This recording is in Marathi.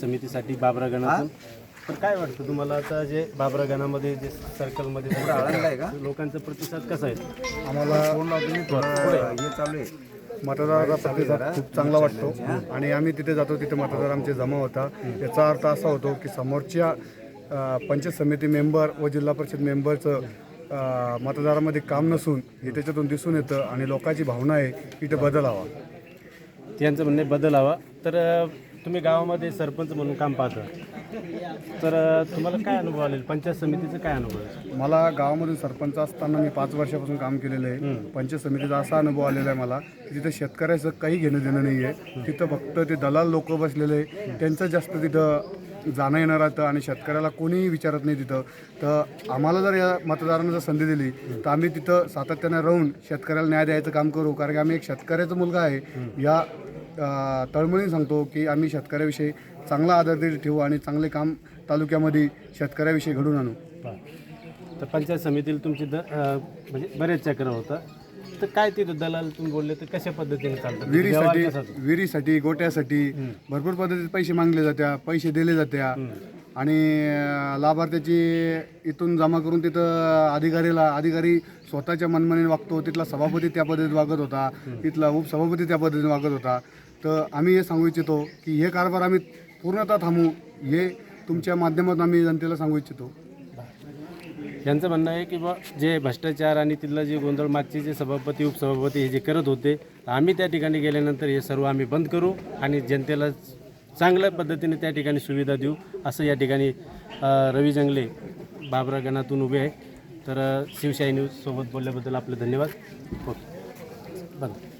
समितीसाठी बाबरा गणातून. तर काय वाटतं तुम्हाला आता जे बाबरा गणामध्ये जे सर्कलमध्ये लोकांचा प्रतिसाद कसा आहे? आम्हाला हे चालू आहे. मतदाराचा प्रतिसाद खूप चांगला वाटतो. आणि आम्ही तिथे जातो तिथे मतदार आमचे जमा होता. याचा अर्थ असा होतो की समोरच्या पंचायत समिती मेंबर व जिल्हा परिषद मेंबरचं मतदारामध्ये काम नसून हे त्याच्यातून दिसून येतं आणि लोकांची भावना आहे की इथे बदल हवा. त्यांचं म्हणणे बदल हवा. तर तुम्ही गावामध्ये सरपंच म्हणून काम पाहता. तर तुम्हाला काय अनुभव आलेला? पंचायत समितीचं काय अनुभव आहे? मला गावामधून सरपंच असताना मी पाच वर्षापासून काम केलेलं आहे. पंचायत समितीचा असा अनुभव आलेला आहे मला की तिथं शेतकऱ्याचं काही घेणं देणं नाही आहे. तिथं फक्त ते दलाल लोक बसलेले त्यांचं जास्त तिथं जाणं येणं राहतं आणि शेतकऱ्याला कोणीही विचारत नाही तिथं. तर आम्हाला जर या मतदारांना जर संधी दिली तर आम्ही तिथं सातत्याने राहून शेतकऱ्याला न्याय द्यायचं काम करू. कारण की आम्ही एक शेतकऱ्याचा मुलगा आहे. या तळमळीने सांगतो की आम्ही शेतकऱ्याविषयी चांगला आदर ठेवू आणि चांगले काम तालुक्यामध्ये शेतकऱ्याविषयी घडून आणू. तर पंचायत समितीला तुमची द म्हणजे बरेच चक्र होतं. तर काय तिथं दलाल तुम्ही बोलले तर कशा पद्धतीने चालतं? विहिरीसाठी कसा तो? विहिरीसाठी गोट्यासाठी भरपूर पद्धतीचे पैसे मागले जात्या पैसे दिले जात्या. आणि लाभार्थ्याची इथून जमा करून तिथं अधिकारीला अधिकारी स्वतःच्या मनमानीने वागतो. तिथला सभापती त्या पद्धतीत वागत होता. तिथला उपसभापती त्या पद्धतीने वागत होता. तर आम्ही हे सांगू इच्छितो की हे कारभार आम्ही पूर्णतः थांबू. हे तुमच्या माध्यमातून आम्ही जनतेला सांगू इच्छितो. यांचं म्हणणं आहे की बा जे भ्रष्टाचार आणि तिथलं जे गोंधळ मागचे जे सभापती उपसभापती हे जे करत होते आम्ही त्या ठिकाणी गेल्यानंतर हे सर्व आम्ही बंद करू आणि जनतेला चांगल्या पद्धतीने त्या ठिकाणी सुविधा देऊ असं या ठिकाणी रवी जंगले बाबरा गणातून उभे आहे तर शिवशाही न्यूजसोबत बोलल्याबद्दल आपले धन्यवाद. हो. ओके बंद